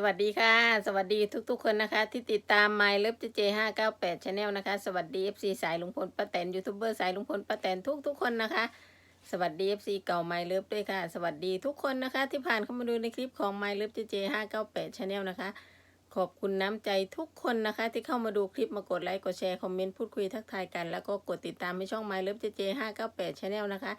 สวัสดีค่ะ สวัสดีทุกๆคนนะคะ ที่ติดตาม My Love J ห้าเก้าแปดชาแนลนะคะ สวัสดี FC สายลุงพลป้าแตนยูทูบเบอร์สายลุงพลป้าแตนทุกๆคนนะคะ สวัสดี FC เก่า My Love ด้วยค่ะ สวัสดีทุกคนนะคะ ที่ผ่านเข้ามาดูในคลิปของ My Love J ห้าเก้าแปดชาแนลนะคะ ขอบคุณน้ำใจทุกคนนะคะ ที่เข้ามาดูคลิปมากดไลค์กดแชร์คอมเมนต์พูดคุยทักทายกัน แล้วก็กดติดตามในช่อง My Love J ห้าเก้าแปดชาแนลนะคะ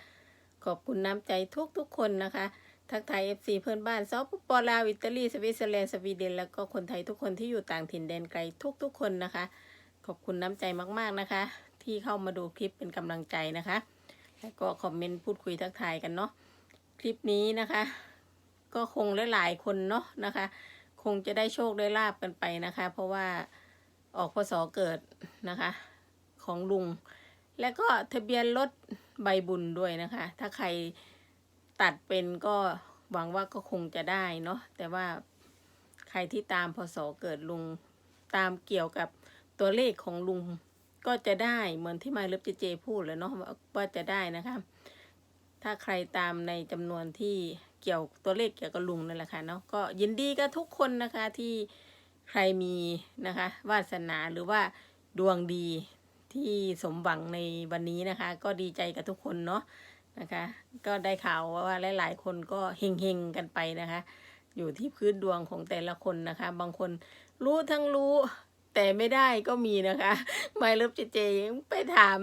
ขอบคุณน้ำใจทุกๆคนนะคะ ทักทาย FC เพื่อนบ้านซอปปอลาวอิตาลีสวิตเซอร์แลนด์สวีเดนแล้วก็คนไทยทุกคนที่อยู่ต่างถิ่นแดนไกลทุกๆคนนะคะ ขอบคุณน้ำใจมากๆนะคะ ที่เข้ามาดูคลิปเป็นกำลังใจนะคะ แล้วก็คอมเมนต์พูดคุยทักทายกันเนาะคลิปนี้นะคะ ก็คงหลายๆคนเนาะนะคะ คงจะได้โชคได้ลาบกันไปนะคะ เพราะว่าออกพศเกิดนะคะ ของลุง แล้วก็ทะเบียนรถใบบุญด้วยนะคะ ถ้าใคร ตัดเป็นก็หวังว่าก็คงจะได้เนาะแต่ว่าใครที่ตามพศเกิดลุงตามเกี่ยวกับตัวเลขของลุงก็จะได้เหมือนที่มาเลิฟเจเจพูดเลยเนาะว่าจะได้นะคะ ถ้าใครตามในจำนวนที่เกี่ยวตัวเลขเกี่ยวกับลุงนั่นแหละค่ะเนาะก็ยินดีกับทุกคนนะคะที่ใครมีนะคะวาสนาหรือว่าดวงดีที่สมหวังในวันนี้นะคะ ก็ดีใจกับทุกคนเนาะ นะคะ ก็ได้ข่าวว่าหลาย ๆ คนก็เฮงๆกันไปนะคะ อยู่ที่พื้นดวงของแต่ละคนนะคะ บางคนรู้ทั้งรู้แต่ไม่ได้ก็มีนะคะไม่เลิฟเจเจไปถาม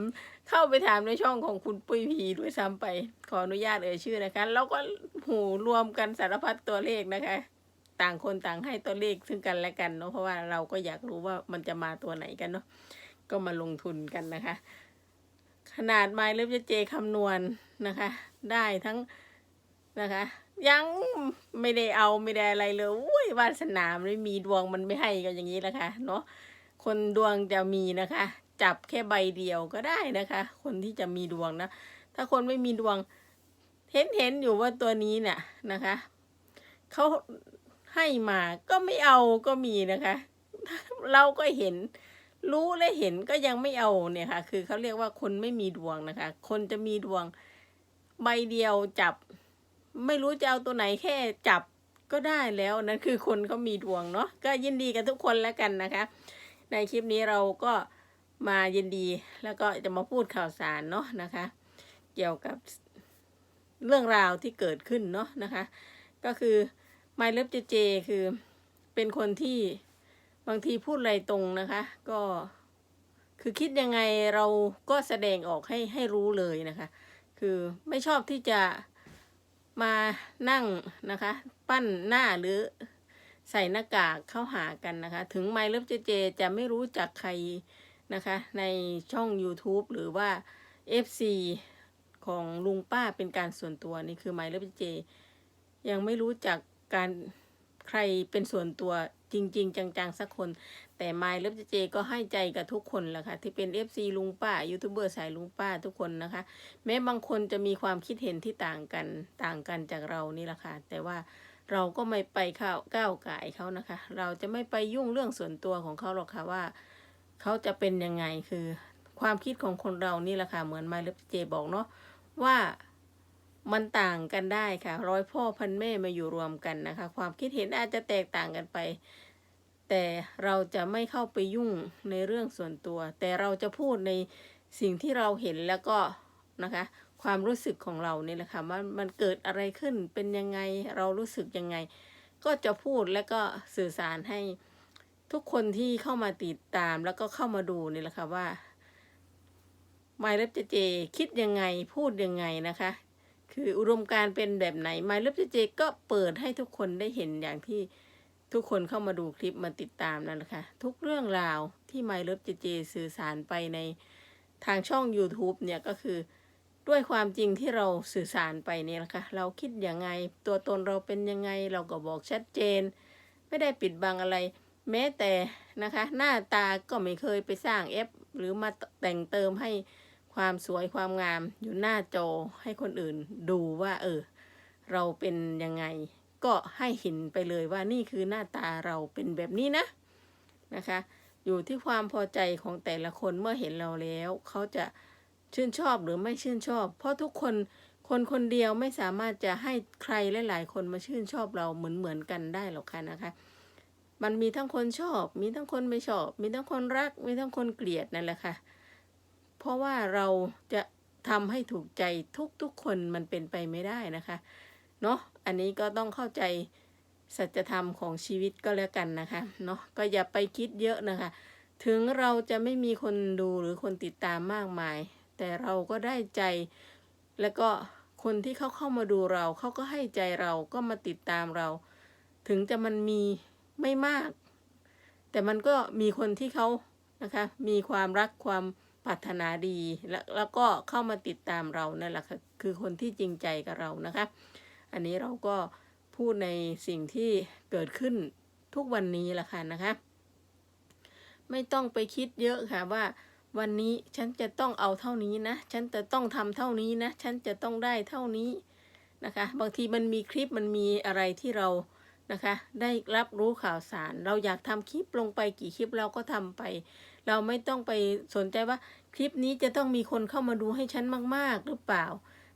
เข้าไปถามในช่องของคุณปุ้ยพีด้วยซ้ำไป ขออนุญาตเอ่ยชื่อนะคะ แล้วก็หูรวมกันสารพัดตัวเลขนะคะ ต่างคนต่างให้ตัวเลขซึ่งกันและกันเนาะเพราะว่าเราก็อยากรู้ว่ามันจะมาตัวไหนกันเนาะก็มาลงทุนกันนะคะ ขนาดไมล์เลิฟเจคำนวณนะคะ ได้ทั้งนะคะ ยังไม่ได้เอาไม่ได้อะไรเลยอุ้ยวาสนาไม่มีดวงมันไม่ให้ก็อย่างนี้แหละค่ะเนาะคนดวงจะมีนะคะ จับแค่ใบเดียวก็ได้นะคะ คนที่จะมีดวงนะ ถ้าคนไม่มีดวง เห็นเห็นอยู่ว่าตัวนี้เนี่ยนะคะเขาให้มาก็ไม่เอาก็มีนะคะ เราก็เห็น รู้และเห็นก็ยังไม่เอาเนี่ยค่ะ คือเขาเรียกว่าคนไม่มีดวงนะคะ คนจะมีดวงใบเดียวจับ ไม่รู้จะเอาตัวไหนแค่จับก็ได้แล้วนั่นคือคนเขามีดวงเนาะก็ยินดีกับทุกคนแล้วกันนะคะ ในคลิปนี้เราก็มายินดีแล้วก็จะมาพูดข่าวสารเนาะนะคะ เกี่ยวกับเรื่องราวที่เกิดขึ้นเนาะนะคะ ก็คือ My Love JJ คือเป็นคนที่ บางทีพูดอะไรตรงนะคะ ก็คือคิดยังไงเราก็แสดงออกให้ให้รู้เลยนะคะ คือไม่ชอบที่จะมานั่งนะคะ ปั้นหน้าหรือใส่หน้ากากเข้าหากันนะคะ ถึงไมล์เลิฟเจเจจะไม่รู้จักใครนะคะ ในช่อง YouTube หรือว่า FC ของลุงป้าเป็นการส่วนตัวนี่คือไมล์เลิฟเจเจยังไม่รู้จักการใครเป็นส่วนตัว จริง ๆ จังๆ สักคน แต่ไมล์เลิฟเจเจก็ให้ใจกับทุกคนแหละค่ะ ที่เป็น FC ลุงป้ายูทูบเบอร์สายลุงป้าทุกคนนะคะ แม้บางคนจะมีความคิดเห็นที่ต่างกันต่างกันจากเรานี่แหละค่ะ แต่ว่าเราก็ไม่ไปเข้าก้าวไก่เขานะคะ เราจะไม่ไปยุ่งเรื่องส่วนตัวของเขาหรอกค่ะว่า เขาจะเป็นยังไงคือ ความคิดของคนเรานี่แหละค่ะเหมือนไมล์เลิฟเจบอกเนาะว่า มันต่างกันได้ค่ะ ร้อยพ่อพันแม่มาอยู่รวมกันนะคะ ความคิดเห็นอาจจะแตกต่างกันไป แต่เราจะไม่เข้าไปยุ่งในเรื่องส่วนตัว แต่เราจะพูดในสิ่งที่เราเห็นแล้วก็นะคะ ความรู้สึกของเราเนี่ยแหละค่ะว่ามันเกิดอะไรขึ้นเป็นยังไงเรารู้สึกยังไง ก็จะพูดแล้วก็สื่อสารให้ทุกคนที่เข้ามาติดตามแล้วก็เข้ามาดูนี่แหละค่ะว่า My l o v e เจเจคิดยังไงพูดยังไงนะคะ คืออุดมการเป็นแบบไหน My l o v e เจเจก็เปิดให้ทุกคนได้เห็นอย่างที่ทุกคนเข้ามาดูคลิปมาติดตามนั่นแหละค่ะทุกเรื่องราวที่ My l o v e เจเจสื่อสารไปในทางช่อง YouTube เนี่ยก็คือด้วยความจริงที่เราสื่อสารไปเนี่ยนะคะเราคิดยังไง ตัวตนเราเป็นยังไง เราก็บอกชัดเจน ไม่ได้ปิดบังอะไร แม้แต่นะคะ หน้าตาก็ไม่เคยไปสร้างเอฟหรือมาแต่งเติมให้ ความสวยความงามอยู่หน้าจอให้คนอื่นดูว่า เออ เราเป็นยังไง ก็ให้เห็นไปเลยว่านี่คือหน้าตาเราเป็นแบบนี้นะนะคะ อยู่ที่ความพอใจของแต่ละคนเมื่อเห็นเราแล้ว เขาจะชื่นชอบหรือไม่ชื่นชอบ เพราะทุกคนคนคนเดียวไม่สามารถจะให้ใครหลาย ๆ คนมาชื่นชอบเราเหมือนเหมือนๆกันได้หรอกค่ะนะคะ มันมีทั้งคนชอบ มีทั้งคนไม่ชอบ มีทั้งคนรัก มีทั้งคนเกลียดนั่นแหละค่ะ เพราะว่าเราจะทำให้ถูกใจทุกๆคนมันเป็นไปไม่ได้นะคะเนาะอันนี้ก็ต้องเข้าใจสัจธรรมของชีวิตก็แล้วกันนะคะเนาะก็อย่าไปคิดเยอะนะคะ ถึงเราจะไม่มีคนดูหรือคนติดตามมากมาย แต่เราก็ได้ใจ แล้วก็คนที่เขาเข้ามาดูเราเขาก็ให้ใจเราก็มาติดตามเรา ถึงจะมันมีไม่มาก แต่มันก็มีคนที่เขานะคะ มีความรักความ ปรารถนาดีแล้วแล้วก็เข้ามาติดตามเรานั่นแหละค่ะคือคนที่จริงใจกับเรานะคะ อันนี้เราก็พูดในสิ่งที่เกิดขึ้นทุกวันนี้แหละค่ะนะคะ ไม่ต้องไปคิดเยอะค่ะว่าวันนี้ฉันจะต้องเอาเท่านี้นะ ฉันจะต้องทำเท่านี้นะ ฉันจะต้องได้เท่านี้นะคะ บางทีมันมีคลิปมันมีอะไรที่เรานะคะ ได้รับรู้ข่าวสาร เราอยากทำคลิปลงไปกี่คลิปเราก็ทำไป เราไม่ต้องไปสนใจว่าคลิปนี้จะต้องมีคนเข้ามาดูให้ฉันมาก ๆ หรือเปล่า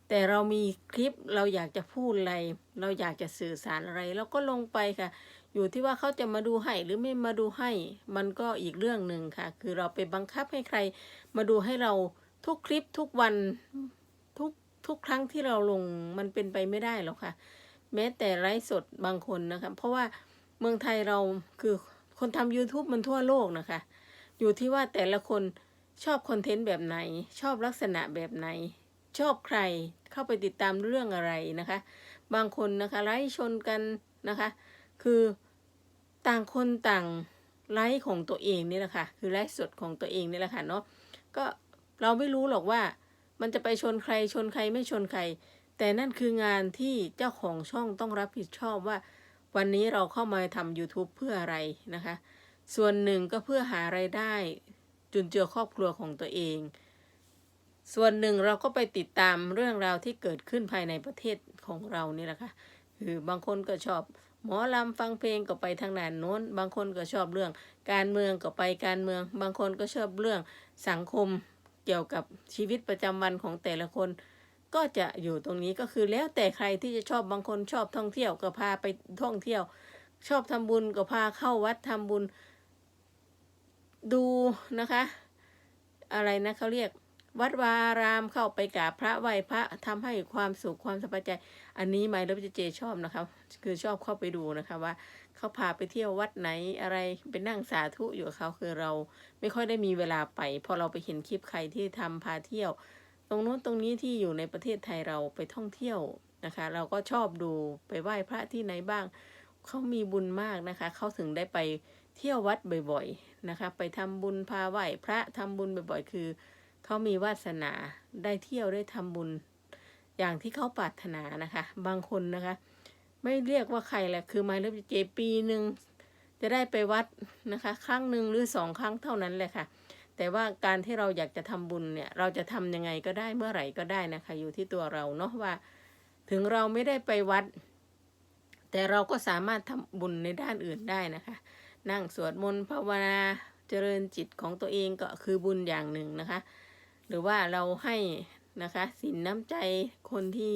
แต่เรามีคลิปเราอยากจะพูดอะไร เราอยากจะสื่อสารอะไรเราก็ลงไปค่ะ อยู่ที่ว่าเขาจะมาดูให้หรือไม่มาดูให้ มันก็อีกเรื่องหนึ่งค่ะ คือเราไปบังคับให้ใคร มาดูให้เราทุกคลิปทุกวันทุกทุกครั้งที่เราลงมันเป็นไปไม่ได้หรอกค่ะ แม้แต่ไลฟ์สดบางคนนะคะ เพราะว่าเมืองไทยเราคือคนทำ YouTube มันทั่วโลกนะคะ อยู่ที่ว่าแต่ละคนชอบคอนเทนต์แบบไหน ชอบลักษณะแบบไหน ชอบใครเข้าไปติดตามเรื่องอะไรนะคะ บางคนนะคะไลฟ์ชนกันนะคะ คือต่างคนต่างไลฟ์ของตัวเองนี่แหละค่ะคือไลฟ์สดของตัวเองนี่แหละค่ะเนาะก็เราไม่รู้หรอกว่ามันจะไปชนใครชนใครไม่ชนใคร แต่นั่นคืองานที่เจ้าของช่องต้องรับผิดชอบว่า วันนี้เราเข้ามาทำ YouTube เพื่ออะไรนะคะ ส่วนหนึ่งก็เพื่อหาไรายได้จุนเจือครอบครัวของตัวเอง ส่วนหนึ่งเราก็ไปติดตามเรื่องราวที่เกิดขึ้นภายในประเทศของเรานี่แหละค่ะคือบางคนก็ชอบหมอลำฟังเพลงก็ไปทางด้านโน้น บางคนก็ชอบเรื่องการเมืองก็ไปการเมือง บางคนก็ชอบเรื่องสังคมเกี่ยวกับชีวิตประจำวันของแต่ละคน ก็จะอยู่ตรงนี้ก็คือแล้วแต่ใครที่จะชอบบางคนชอบท่องเที่ยวก็พาไปท่องเที่ยว ชอบทำบุญก็พาเข้าวัดทำบุญ ดูนะคะ อะไรนะเขาเรียก วัดวารามเข้าไปกราบพระไหว้พระทำให้ความสุขความสบายใจ อันนี้ไมล์ลเจชอบนะคะ คือชอบเข้าไปดูนะคะว่าเขาพาไปเที่ยววัดไหนอะไรไปนั่งสาธุอยู่กับเขาคือเราไม่ค่อยได้มีเวลาไป พอเราไปเห็นคลิปใครที่ทำพาเที่ยว ตรงนู้นตรงนี้ที่อยู่ในประเทศไทยเราไปท่องเที่ยวนะคะ เราก็ชอบดูไปไหว้พระที่ไหนบ้างเขามีบุญมากนะคะเขาถึงได้ไป เที่ยววัดบ่อยๆนะคะ ไปทำบุญพาไหว้พระทำบุญบ่อยๆ คือเขามีวาสนาได้เที่ยวได้ทำบุญ อย่างที่เขาปรารถนานะคะ บางคนนะคะ ไม่เรียกว่าใครแหละคือมาเลิฟเจปีหนึ่งจะได้ไปวัดนะคะ ครั้งหนึ่งหรือสองครั้งเท่านั้นแหละค่ะ แต่ว่าการที่เราอยากจะทำบุญเนี่ย เราจะทำยังไงก็ได้เมื่อไหร่ก็ได้นะคะ อยู่ที่ตัวเราเนาะว่า ถึงเราไม่ได้ไปวัด แต่เราก็สามารถทำบุญในด้านอื่นได้นะคะ นั่งสวดมนต์ภาวนาเจริญจิตของตัวเองก็คือบุญอย่างหนึ่งนะคะ หรือว่าเราให้นะคะสินน้ำใจคนที่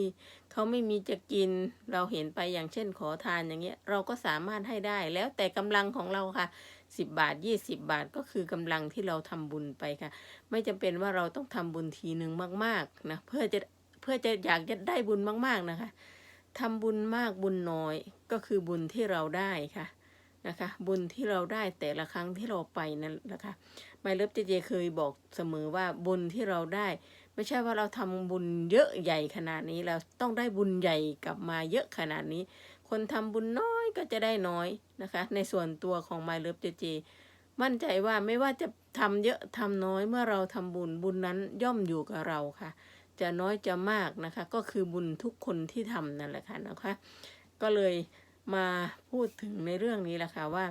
เขาไม่มีจะกินเราเห็นไปอย่างเช่นขอทานอย่างเงี้ยเราก็สามารถให้ได้แล้วแต่กำลังของเราค่ะสิบบาทยี่สิบบาทก็คือกำลังที่เราทำบุญไปค่ะ ไม่จำเป็นว่าเราต้องทำบุญทีหนึ่งมากๆนะเพื่อจะเพื่อจะอยากจะได้บุญมากๆนะคะทำบุญมากบุญน้อยก็คือบุญที่เราได้ค่ะ นะคะ บุญที่เราได้แต่ละครั้งที่เราไปนั่นนะคะไมเลิฟเจเจเคยบอกเสมอว่าบุญที่เราได้ ไม่ใช่ว่าเราทำบุญเยอะใหญ่ขนาดนี้เราต้องได้บุญใหญ่กลับมาเยอะขนาดนี้ คนทำบุญน้อยก็จะได้น้อยนะคะ ในส่วนตัวของไมเลิฟเจเจมั่นใจว่าไม่ว่าจะทำเยอะทำน้อยเมื่อเราทำบุญบุญนั้นย่อมอยู่กับเราค่ะ จะน้อยจะมากนะคะ ก็คือบุญทุกคนที่ทำนั่นแหละค่ะนะคะ ก็เลย มาพูดถึงในเรื่องนี้แหละค่ะว่า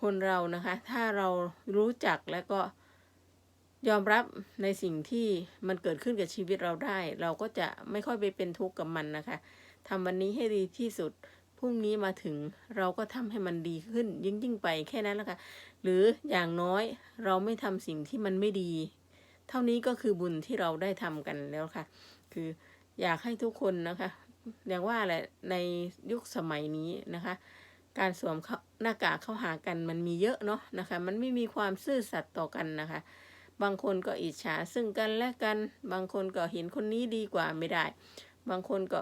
คนเรานะคะ ถ้าเรารู้จักแล้วก็ยอมรับในสิ่งที่มันเกิดขึ้นกับชีวิตเราได้ เราก็จะไม่ค่อยไปเป็นทุกข์กับมันนะคะทำวันนี้ให้ดีที่สุดพรุ่งนี้มาถึงเราก็ทำให้มันดีขึ้นยิ่งยิ่งไปแค่นั้นแหละค่ะหรืออย่างน้อยเราไม่ทำสิ่งที่มันไม่ดี เท่านี้ก็คือบุญที่เราได้ทำกันแล้วค่ะ คืออยากให้ทุกคนนะคะ อย่างว่าแหละในยุคสมัยนี้นะคะ การสวมหน้ากากเข้าหากันมันมีเยอะเนาะนะคะ มันไม่มีความซื่อสัตย์ต่อกันนะคะ บางคนก็อิจฉาซึ่งกันและกัน บางคนก็เห็นคนนี้ดีกว่าไม่ได้ บางคนก็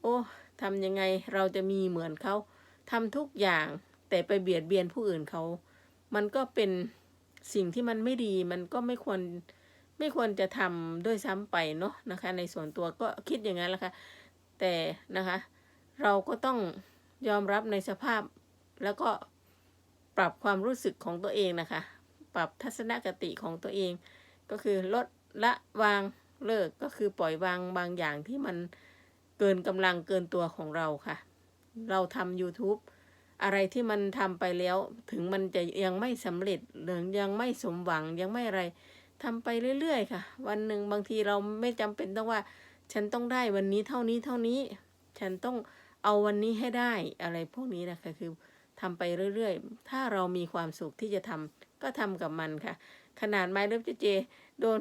โอ้ทำยังไงเราจะมีเหมือนเขาทำทุกอย่างแต่ไปเบียดเบียนผู้อื่นเขา มันก็เป็นสิ่งที่มันไม่ดีมันก็ไม่ควรไม่ควรจะทำด้วยซ้ำไปเนาะนะคะ ในส่วนตัวก็คิดอย่างนั้นแหละค่ะ แต่นะคะ เราก็ต้องยอมรับในสภาพแล้วก็ปรับความรู้สึกของตัวเองนะคะ ปรับทัศนคติของตัวเอง ก็คือลดละวางเลิกก็คือปล่อยวางบางอย่างที่มันเกินกำลังเกินตัวของเราค่ะ เราทำ YouTube อะไรที่มันทำไปแล้ว ถึงมันจะยังไม่สำเร็จหรือยังไม่สมหวังยังไม่อะไรทำไปเรื่อยๆ ค่ะ วันหนึ่งบางทีเราไม่จำเป็นต้องว่า ฉันต้องได้วันนี้เท่านี้เท่านี้ ฉันต้องเอาวันนี้ให้ได้อะไรพวกนี้นะคะคือทำไปเรื่อยๆ ถ้าเรามีความสุขที่จะทำก็ทำกับมันค่ะ ขนาดไม้เลิฟเจเจโดน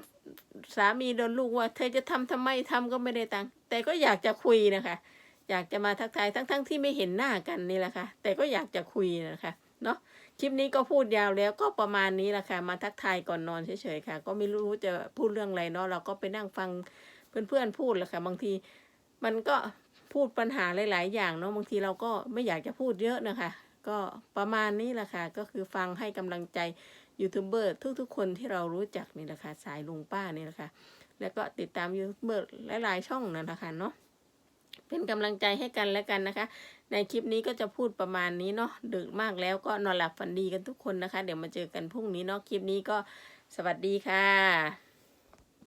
สามีโดนลูกว่า เธอจะทำทำไมทำก็ไม่ได้ตังค์แต่ก็อยากจะคุยนะคะ อยากจะมาทักทายทั้งๆทที่ไม่เห็นหน้ากันนี่แหละค่ะ แต่ก็อยากจะคุยนะคะเนาะคลิปนี้ก็พูดยาวแล้วก็ประมาณนี้แหละค่ะ มาทักทายก่อนนอนเฉยๆค่ะ ก็ไม่รู้จะพูดเรื่องอะไรเนาะเราก็ไปนั่งฟัง เพื่อนๆพูดแหละค่ะ บางทีมันก็พูดปัญหาหลาย ๆ อย่างเนาะบางทีเราก็ไม่อยากจะพูดเยอะนะคะ ก็ประมาณนี้แหละค่ะ ก็คือฟังให้กำลังใจยูทูบเบอร์ทุกๆ คนที่เรารู้จักนี่แหละค่ะสายลุงป้านี่แหละค่ะ แล้วก็ติดตามยูทูบเบอร์หลาย ๆ ช่องนั่นแหละค่ะเนาะเป็นกำลังใจให้กันและกันนะคะ ในคลิปนี้ก็จะพูดประมาณนี้เนาะดึกมากแล้วก็นอนหลับฝันดีกันทุกคนนะคะ เดี๋ยวมาเจอกันพรุ่งนี้เนาะคลิปนี้ก็สวัสดีค่ะ